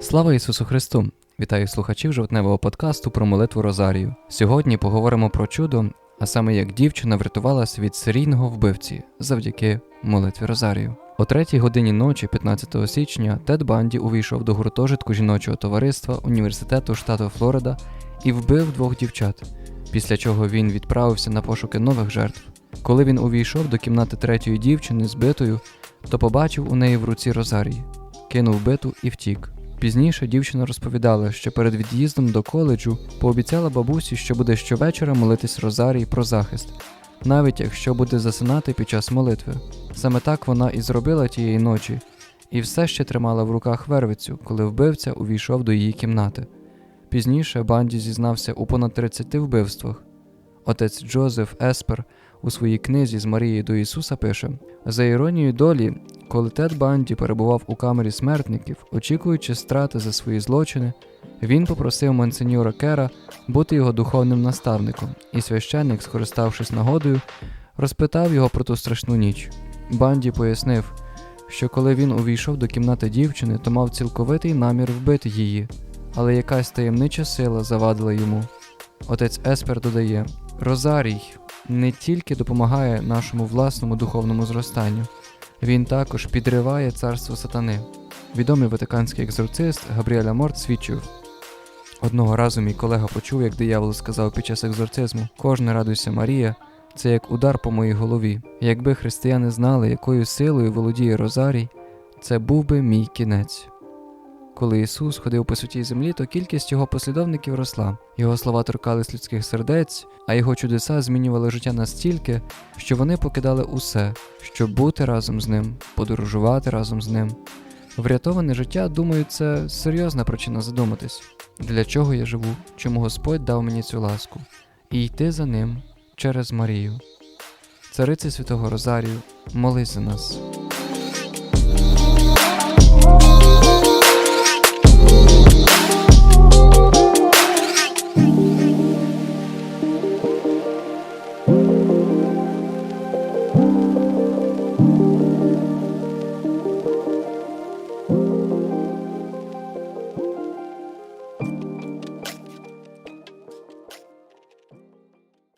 Слава Ісусу Христу! Вітаю слухачів жовтневого подкасту про молитву Розарію. Сьогодні поговоримо про чудо, а саме як дівчина врятувалася від серійного вбивці завдяки молитві Розарію. О третій годині ночі, 15 січня, Тед Банді увійшов до гуртожитку жіночого товариства університету штату Флорида і вбив двох дівчат, після чого він відправився на пошуки нових жертв. Коли він увійшов до кімнати третьої дівчини збитою, то побачив у неї в руці Розарій, кинув биту і втік. Пізніше дівчина розповідала, що перед від'їздом до коледжу пообіцяла бабусі, що буде щовечора молитись Розарій про захист, навіть якщо буде засинати під час молитви. Саме так вона і зробила тієї ночі, і все ще тримала в руках вервицю, коли вбивця увійшов до її кімнати. Пізніше Банді зізнався у понад 30 вбивствах. Отець Джозеф Еспер у своїй книзі з Марії до Ісуса пише: за іронією долі, коли Тед Банді перебував у камері смертників, очікуючи страти за свої злочини, він попросив монсеньора Кера бути його духовним наставником, і священник, скориставшись нагодою, розпитав його про ту страшну ніч. Банді пояснив, що коли він увійшов до кімнати дівчини, то мав цілковитий намір вбити її, але якась таємнича сила завадила йому. Отець Еспер додає: Розарій не тільки допомагає нашому власному духовному зростанню, він також підриває царство сатани. Відомий ватиканський екзорцист Габріеля Морт свідчив. Одного разу мій колега почув, як диявол сказав під час екзорцизму: Кожне радуйся Марія, це як удар по моїй голові. Якби християни знали, якою силою володіє Розарій, це був би мій кінець. Коли Ісус ходив по святій землі, то кількість його послідовників росла. Його слова торкались людських сердець, а його чудеса змінювали життя настільки, що вони покидали усе, щоб бути разом з ним, подорожувати разом з ним. Врятоване життя, думаю, це серйозна причина задуматись, для чого я живу, чому Господь дав мені цю ласку, і йти за ним через Марію. Цариці Святого Розарію, молись за нас.